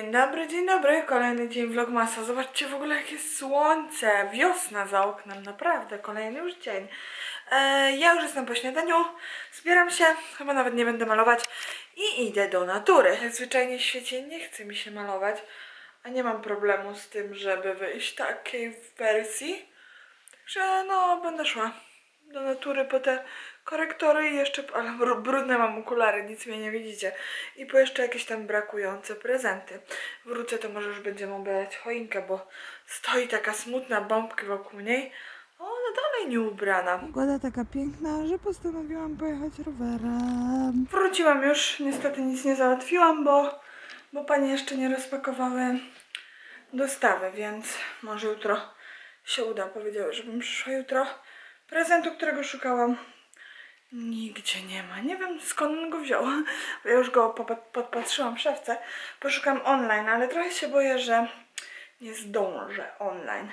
Dzień dobry, dzień dobry, kolejny dzień vlogmasa. Zobaczcie w ogóle jakie słońce, wiosna za oknem, naprawdę, kolejny już dzień. E, ja już jestem po śniadaniu, zbieram się, chyba nawet nie będę malować i idę do natury. Zwyczajnie w świecie nie chce mi się malować, a nie mam problemu z tym, żeby wyjść takiej wersji. Także no, będę szła do natury po te korektory i jeszcze, ale br- brudne mam okulary, nic mnie nie widzicie. I po jeszcze jakieś tam brakujące prezenty. Wrócę, to może już będziemy ubierać choinkę, bo stoi taka smutna bombka wokół niej. a Ona dalej nie ubrana. Pogoda taka piękna, że postanowiłam pojechać rowerem. Wróciłam już, niestety nic nie załatwiłam, bo, bo panie jeszcze nie rozpakowały dostawy, więc może jutro się uda. Powiedziały, żebym przyszła jutro. Prezentu, którego szukałam, nigdzie nie ma. Nie wiem skąd on go wziął. Bo ja już go podpatrzyłam w szafce. Poszukam online, ale trochę się boję, że nie zdążę online.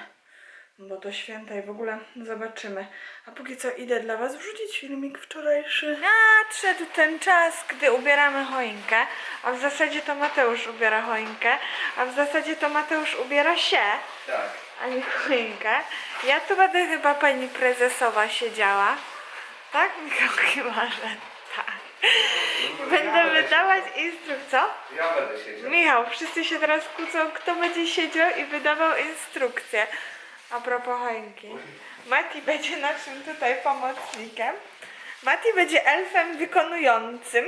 Bo to święta i w ogóle zobaczymy. A póki co idę dla Was wrzucić filmik wczorajszy. Nadszedł ten czas, gdy ubieramy choinkę. A w zasadzie to Mateusz ubiera choinkę. A w zasadzie to Mateusz ubiera się Tak. a nie choinkę. Ja tu będę chyba pani prezesowa siedziała. Tak, Michał? Chyba, że tak. Będę wydawać instrukcję. Ja będę siedział. Michał, wszyscy się teraz kłócą, kto będzie siedział i wydawał instrukcje. A propos choinki. Mati będzie naszym tutaj pomocnikiem. Mati będzie elfem wykonującym,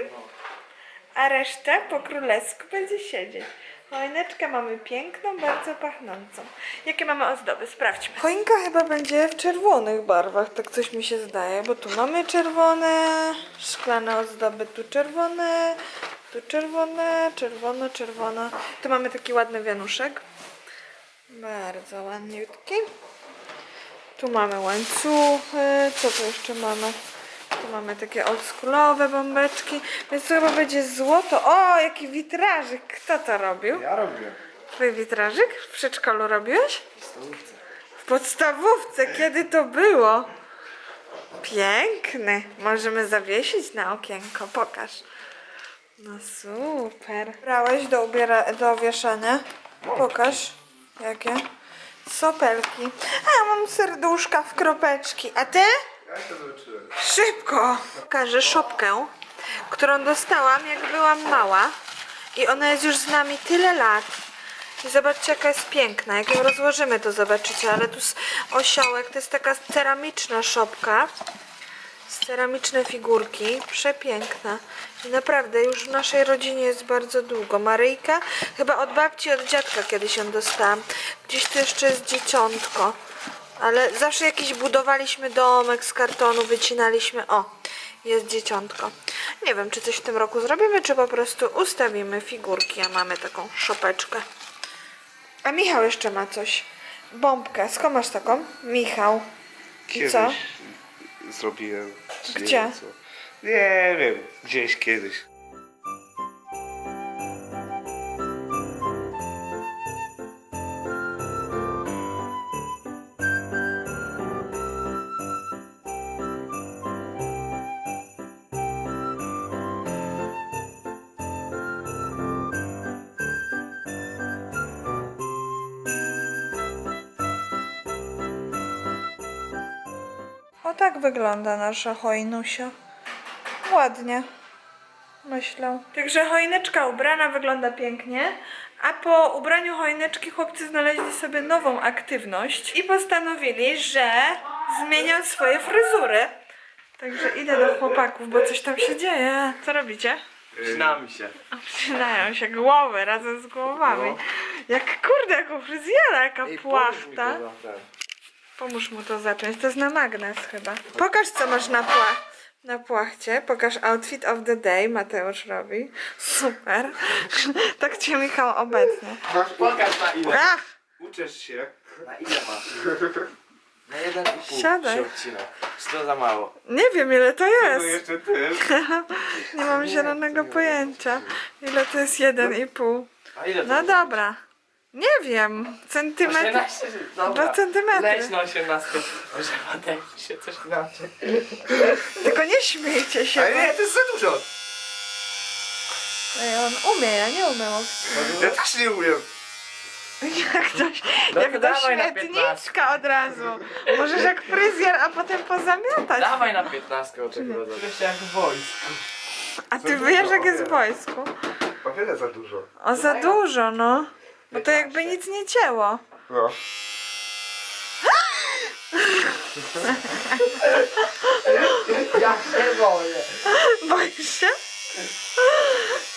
a resztę po królewsku będzie siedzieć. Choineczkę mamy piękną, bardzo pachnącą. Jakie mamy ozdoby? Sprawdźmy. Choinka chyba będzie w czerwonych barwach, tak coś mi się zdaje, bo tu mamy czerwone, szklane ozdoby, tu czerwone, tu czerwone, czerwono, czerwono. Tu mamy taki ładny wianuszek. Bardzo ładniutki. Tu mamy łańcuchy, co tu jeszcze mamy? Mamy takie oldschoolowe bombeczki, więc to chyba będzie złoto. O, jaki witrażyk! Kto to robił? Ja robię. Twój witrażyk? W przedszkolu robiłeś? W stołówce. W podstawówce, kiedy to było? Piękny. Możemy zawiesić na okienko, pokaż. No super. Brałeś do, ubiera- do wieszania? Pokaż. Jakie? Sopelki. A, mam serduszka w kropeczki. A ty? Szybko! Pokażę szopkę, którą dostałam jak byłam mała. I ona jest już z nami tyle lat. I zobaczcie jaka jest piękna. Jak ją rozłożymy to zobaczycie, ale tu jest osiołek. To jest taka ceramiczna szopka. Z ceramiczne figurki. Przepiękna. I naprawdę już w naszej rodzinie jest bardzo długo. Maryjka, chyba od babci, od dziadka kiedyś ją dostałam. Gdzieś tu jeszcze jest dzieciątko. Ale zawsze jakiś budowaliśmy domek z kartonu, wycinaliśmy. O, jest dzieciątko. Nie wiem, czy coś w tym roku zrobimy, czy po prostu ustawimy figurki, a mamy taką szopeczkę. A Michał jeszcze ma coś. Bombkę. Skąd masz taką? Michał. I co? zrobiłem. czy nie Gdzie? wiem co. Nie wiem, gdzieś kiedyś. O tak wygląda nasza choinusia. Ładnie. Myślę. Także choineczka ubrana wygląda pięknie, a po ubraniu choineczki chłopcy znaleźli sobie nową aktywność i postanowili, że zmienią swoje fryzury. Także idę do chłopaków, bo coś tam się dzieje. Co robicie? Przynamy się. Obcinają się głowy razem z głowami. Jak kurde, jaką fryzjera, jaka płachta. Pomóż mu to zacząć. To jest na magnes chyba. Pokaż, co masz na, pła na płachcie. Pokaż outfit of the day. Mateusz robi. Super. tak cię Michał obecnie. Pokaż na ile. Ach! Uczesz się. Na ile masz? Na jeden i pół Siadaj. się odcina. Czy to za mało? Nie wiem, ile to No jest. jeszcze ty. Nie mam zielonego pojęcia. Ile to jest jeden i pół. A ile to No jest? dobra. Nie wiem. Centymetr. 18? Dobra. Dwa centymetry. Leć na 18. Może Mateusz się coś inaczej. Tylko nie śmiejcie się. Ale nie, to jest za dużo. Ej, on umie, ja nie umiem. Ja też nie umiem. Jak ktoś, No jak to do dawaj na śmietniczka od razu. Możesz jak fryzjer, a potem pozamiatać. Dawaj na 15 od tego rodzaju. Czuję się jak w wojsku. A ty wiesz jak jest w wojsku? O wiele za dużo. O, za dużo, no. Bo to jakby nic nie cięło. No. Ja się boję. Boisz się?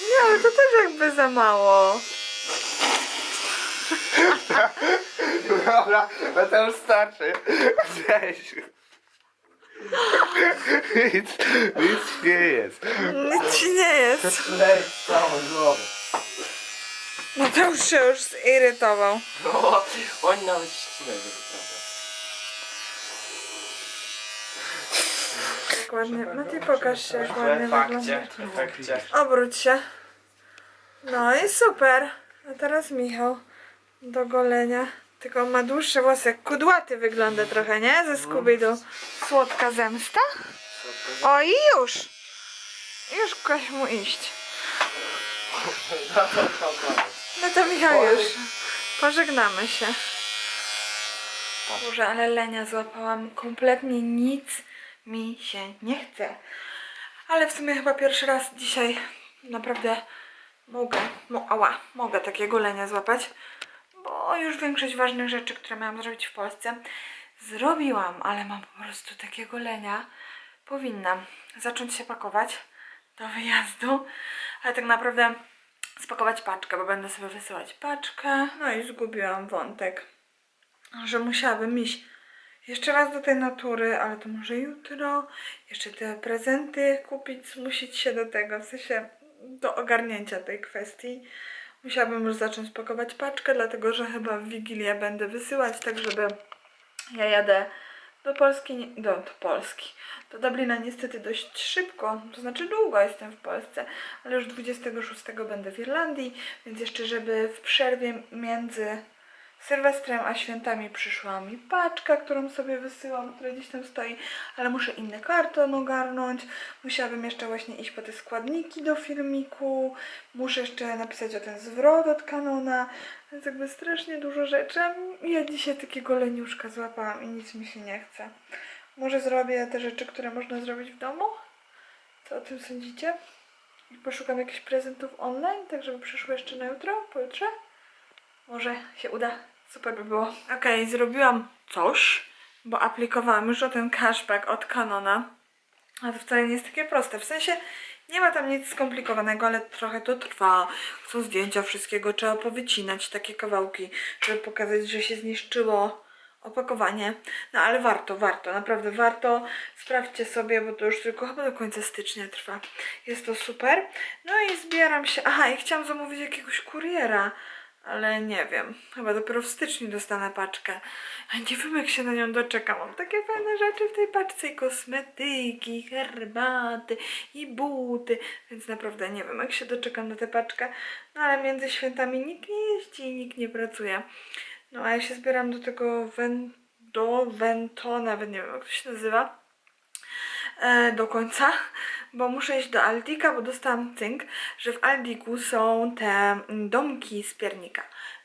Nie, ale to też jakby za mało. Dobra, no to już starczy. Weź. Nic, nic nie jest. Nic ci nie jest. Leć całą głowę. No już się już zirytował. No, oni nawet potrafią. Jak ładnie, no ty pokaż się, jak ładnie W fakcie, wygląda. w efekcie. Obróć się. No i super. A teraz Michał do golenia. Tylko ma dłuższe włosy, jak kudłaty wygląda trochę, nie? Ze Scooby-Doo. Słodka zemsta? O i już! Już każ mu iść. No to to koniec. No to Michał już. Pożegnamy się. Boże, ale lenia złapałam. Kompletnie nic mi się nie chce. Ale w sumie chyba pierwszy raz dzisiaj naprawdę mogę, mo, ała, mogę takiego lenia złapać, bo już większość ważnych rzeczy, które miałam zrobić w Polsce, zrobiłam, ale mam po prostu takiego lenia. Powinnam zacząć się pakować do wyjazdu, ale tak naprawdę spakować paczkę, bo będę sobie wysyłać paczkę. No i zgubiłam wątek, że musiałabym iść jeszcze raz do tej natury, ale to może jutro. Jeszcze te prezenty kupić, zmusić się do tego, w sensie do ogarnięcia tej kwestii. Musiałabym już zacząć pakować paczkę, dlatego że chyba w Wigilię będę wysyłać, tak żeby ja jadę do Polski, do, do Polski, do Dublina niestety dość szybko, to znaczy długo jestem w Polsce, ale już 26 będę w Irlandii, więc jeszcze żeby w przerwie między Sylwestrem a świętami przyszła mi paczka, którą sobie wysyłam, która gdzieś tam stoi, ale muszę inny karton ogarnąć. Musiałabym jeszcze właśnie iść po te składniki do filmiku. Muszę jeszcze napisać o ten zwrot od kanona. Więc jakby strasznie dużo rzeczy. Ja dzisiaj takiego leniuszka złapałam i nic mi się nie chce. Może zrobię te rzeczy, które można zrobić w domu? Co o tym sądzicie? Poszukam jakichś prezentów online, tak żeby przyszły jeszcze na jutro, pojutrze? Może się uda. Super by było. Okej, zrobiłam coś, bo aplikowałam już o ten cashback od Canona. A to wcale nie jest takie proste. W sensie nie ma tam nic skomplikowanego, ale trochę to trwa. Są zdjęcia wszystkiego, trzeba powycinać takie kawałki, żeby pokazać, że się zniszczyło opakowanie. No ale warto, warto, naprawdę warto. Sprawdźcie sobie, bo to już tylko chyba do końca stycznia trwa. Jest to super. No i zbieram się. Aha, i chciałam zamówić jakiegoś kuriera. Ale nie wiem, chyba dopiero w styczniu dostanę paczkę. A nie wiem jak się na nią doczekam. Mam takie fajne rzeczy w tej paczce i kosmetyki, herbaty i buty. Więc naprawdę nie wiem jak się doczekam na tę paczkę. No ale między świętami nikt nie jeździ i nikt nie pracuje. No a ja się zbieram do tego wen, do nawet nie wiem jak to się nazywa e, do końca, bo muszę iść do Aldika, bo dostałam cynk, że w Aldiku są te mm, domki z piernika.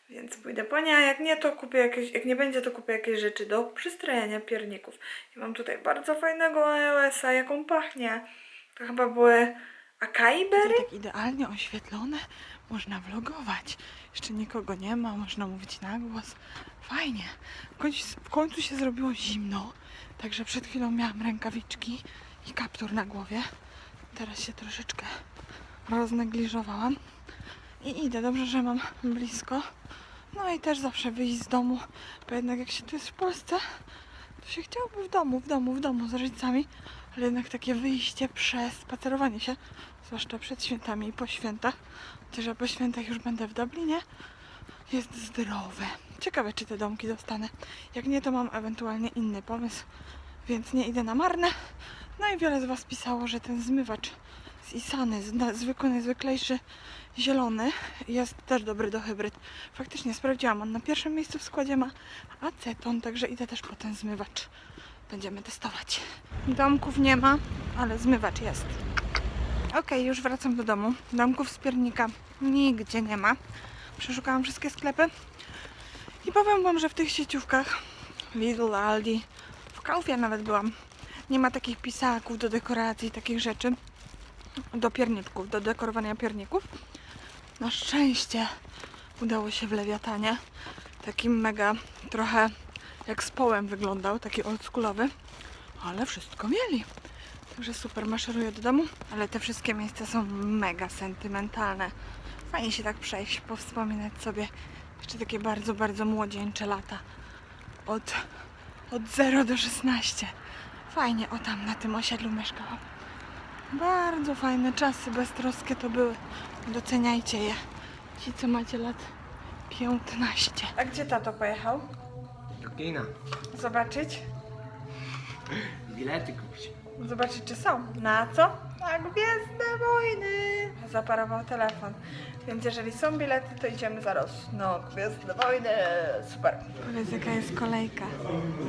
Więc pójdę po nie, a jak nie, to kupię jakieś, jak nie będzie, to kupię jakieś rzeczy do przystrojenia pierników. I mam tutaj bardzo fajnego iOS-a, jaką pachnie. To chyba były Acai Berry? Tak idealnie oświetlone, można vlogować. Jeszcze nikogo nie ma, można mówić na głos. Fajnie. W końcu, w końcu się zrobiło zimno, także przed chwilą miałam rękawiczki i kaptur na głowie. Teraz się troszeczkę roznegliżowałam i idę. Dobrze, że mam blisko. No i też zawsze wyjść z domu, bo jednak jak się tu jest w Polsce, to się chciałoby w domu, w domu, w domu z rodzicami, ale jednak takie wyjście, przespacerowanie się, zwłaszcza przed świętami i po świętach, chociaż ja po świętach już będę w Dublinie, jest zdrowe. Ciekawe, czy te domki dostanę. Jak nie, to mam ewentualnie inny pomysł, więc nie idę na marne. No i wiele z Was pisało, że ten zmywacz z Isany, zwykły, najzwyklejszy, zielony, jest też dobry do hybryd. Faktycznie sprawdziłam, on na pierwszym miejscu w składzie ma aceton, także idę też po ten zmywacz. Będziemy testować. Domków nie ma, ale zmywacz jest. Okej, już wracam do domu. Domków z piernika nigdzie nie ma. Przeszukałam wszystkie sklepy. I powiem wam, że w tych sieciówkach Lidl, Aldi, w Kaufie nawet byłam. Nie ma takich pisaków do dekoracji, takich rzeczy. Do pierniczków, do dekorowania pierników. Na szczęście udało się w Lewiatanie. Takim mega, trochę jak z połem wyglądał, taki oldschoolowy. Ale wszystko mieli. Także super, maszeruję do domu, ale te wszystkie miejsca są mega sentymentalne. Fajnie się tak przejść, powspominać sobie jeszcze takie bardzo, bardzo młodzieńcze lata. Od, od 0 do 16. Fajnie, o tam na tym osiedlu mieszkałam. Bardzo fajne czasy, beztroskie to były. Doceniajcie je. Ci, co macie lat 15. A gdzie tato pojechał? Do kina. Zobaczyć? Bilety kupić. Zobaczyć, czy są. Na co? Na Gwiezdne Wojny. Zaparował telefon. Więc jeżeli są bilety, to idziemy zaraz. No, Gwiezdne Wojny. Super. Powiedz, jaka jest kolejka.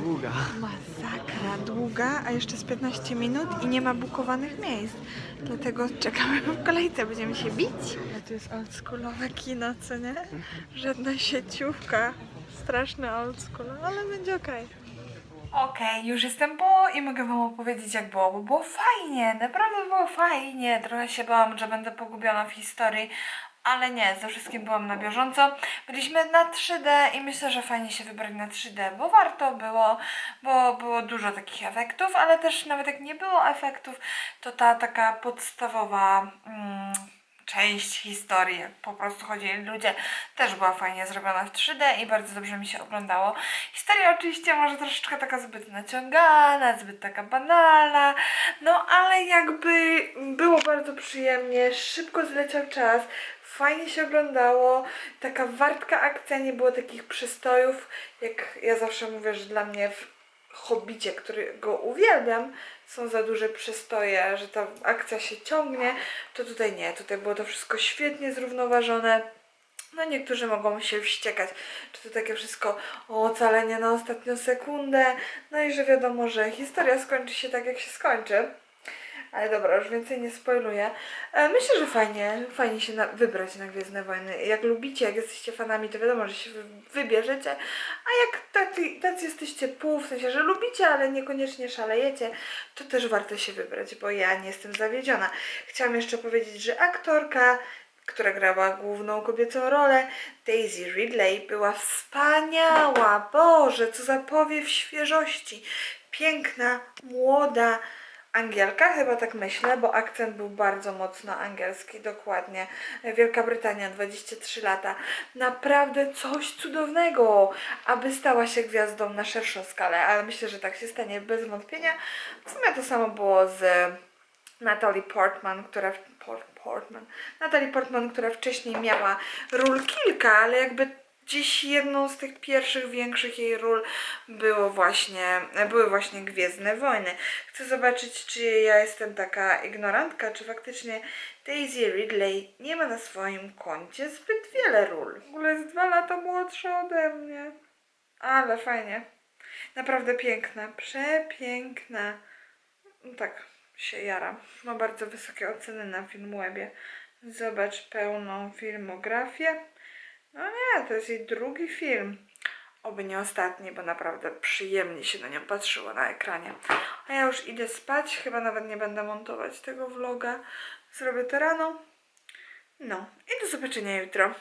Długa. Masakra długa, a jeszcze z 15 minut i nie ma bukowanych miejsc. Dlatego czekamy w kolejce, będziemy się bić. A tu jest oldschoolowe kino, co nie? Żadna sieciówka. Straszny oldschool, ale będzie okej. Okej, już jestem po i mogę wam opowiedzieć jak było, bo było fajnie, naprawdę było fajnie. Trochę się bałam, że będę pogubiona w historii, ale nie, ze wszystkim byłam na bieżąco. Byliśmy na 3D i myślę, że fajnie się wybrać na 3D, bo warto było, bo było dużo takich efektów, ale też nawet jak nie było efektów, to ta taka podstawowa mm, część historii, jak po prostu chodzili ludzie, też była fajnie zrobiona w 3D i bardzo dobrze mi się oglądało. Historia oczywiście może troszeczkę taka zbyt naciągana, zbyt taka banalna, no ale jakby było bardzo przyjemnie, szybko zleciał czas, fajnie się oglądało, taka wartka akcja, nie było takich przystojów, jak ja zawsze mówię, że dla mnie w Hobbicie, którego uwielbiam, są za duże przystoje, że ta akcja się ciągnie, to tutaj nie, tutaj było to wszystko świetnie zrównoważone. No niektórzy mogą się wściekać, czy to takie wszystko ocalenie na ostatnią sekundę, no i że wiadomo, że historia skończy się tak jak się skończy. Ale dobra, już więcej nie spoiluję. E, Myślę, że fajnie, fajnie się na, wybrać na Gwiezdne Wojny. Jak lubicie, jak jesteście fanami, to wiadomo, że się wy, wybierzecie. A jak tacy, tacy jesteście pół, w sensie, że lubicie, ale niekoniecznie szalejecie, to też warto się wybrać, bo ja nie jestem zawiedziona. Chciałam jeszcze powiedzieć, że aktorka, która grała główną kobiecą rolę, Daisy Ridley, była wspaniała. Boże, co za powiew świeżości. Piękna, młoda, Angielka, chyba tak myślę, bo akcent był bardzo mocno angielski, dokładnie. Wielka Brytania, 23 lata. Naprawdę coś cudownego, aby stała się gwiazdą na szerszą skalę, ale myślę, że tak się stanie bez wątpienia. W sumie to samo było z Natalie Portman, która Port, Portman, Natalie Portman, która wcześniej miała ról kilka, ale jakby dziś jedną z tych pierwszych większych jej ról było właśnie, były właśnie Gwiezdne Wojny. Chcę zobaczyć, czy ja jestem taka ignorantka, czy faktycznie Daisy Ridley nie ma na swoim koncie zbyt wiele ról. W ogóle jest dwa lata młodsza ode mnie. Ale fajnie. Naprawdę piękna, przepiękna. No tak, się jaram. Ma bardzo wysokie oceny na Filmwebie. Zobacz pełną filmografię. No nie, to jest jej drugi film. Oby nie ostatni, bo naprawdę przyjemnie się na nią patrzyło na ekranie. A ja już idę spać, chyba nawet nie będę montować tego vloga. Zrobię to rano. No i do zobaczenia jutro.